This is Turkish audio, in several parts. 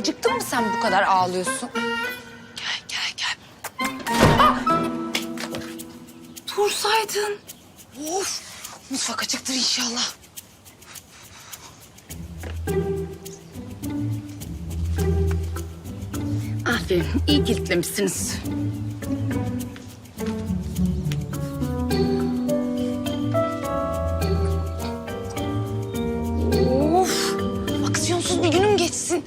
Acıktın mı sen bu kadar ağlıyorsun? Gel gel gel. Ah! Dursaydın. Of. Mutfak açıktır inşallah. Aferin. iyi kilitlemişsiniz. Of! Aksiyonsuz bir günüm geçsin.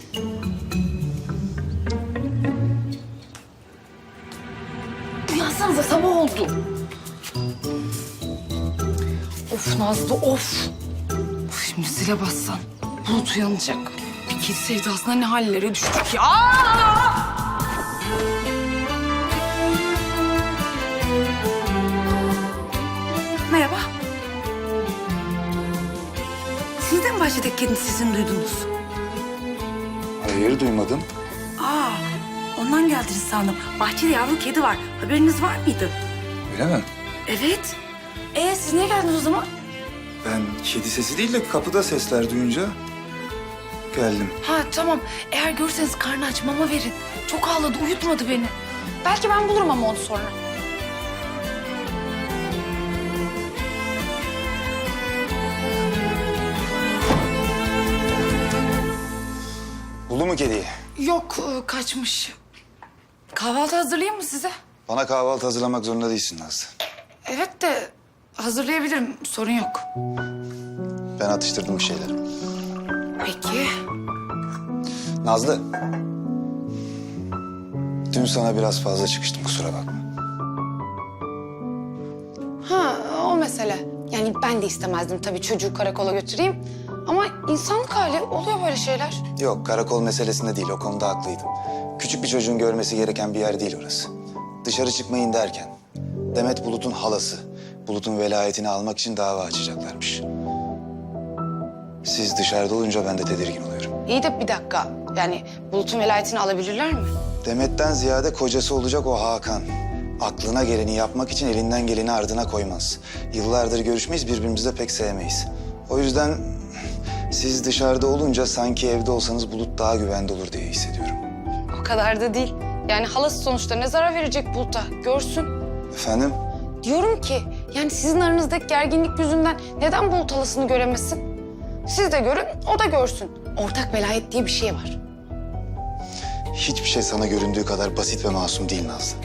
Uyansanıza sabah oldu. Of Nazlı of. Şimdi zile bassan Bulut uyanacak. Bir kedi sevdasına ne hallere düştük ya. Aa! Merhaba. Siz de bahçedeki kedinin sesini duydunuz? Hayır duymadım. Ondan geldiniz sandım. Bahçede yavru kedi var. Haberiniz var mıydı? Öyle mi? Evet. Ee, siz niye geldiniz o zaman? Ben kedi sesi değil de kapıda sesler duyunca geldim. Ha tamam. Eğer görürseniz karnı aç mama verin. Çok ağladı uyutmadı beni. Belki ben bulurum ama onu sonra. Buldu mu kediyi? Yok e, kaçmış. Kahvaltı hazırlayayım mı size? Bana kahvaltı hazırlamak zorunda değilsin Nazlı. Evet de hazırlayabilirim sorun yok. Ben atıştırdım bir şeyler. Peki. Nazlı. Dün sana biraz fazla çıkıştım kusura bakma. Ha o mesele. Yani ben de istemezdim tabii çocuğu karakola götüreyim. Ama insanlık hali oluyor böyle şeyler. Yok karakol meselesinde değil o konuda haklıydım. Küçük bir çocuğun görmesi gereken bir yer değil orası. Dışarı çıkmayın derken Demet Bulut'un halası Bulut'un velayetini almak için dava açacaklarmış. Siz dışarıda olunca ben de tedirgin oluyorum. İyi de bir dakika. Yani Bulut'un velayetini alabilirler mi? Demet'ten ziyade kocası olacak o Hakan. Aklına geleni yapmak için elinden geleni ardına koymaz. Yıllardır görüşmeyiz, birbirimizi de pek sevmeyiz. O yüzden siz dışarıda olunca sanki evde olsanız Bulut daha güvende olur diye hissediyorum. O kadar da değil. Yani halası sonuçta ne zarar verecek Bulut'a? Görsün. Efendim? Diyorum ki yani sizin aranızdaki gerginlik yüzünden neden Bulut halasını göremesin? Siz de görün, o da görsün. Ortak velayet diye bir şey var. Hiçbir şey sana göründüğü kadar basit ve masum değil Nazlı.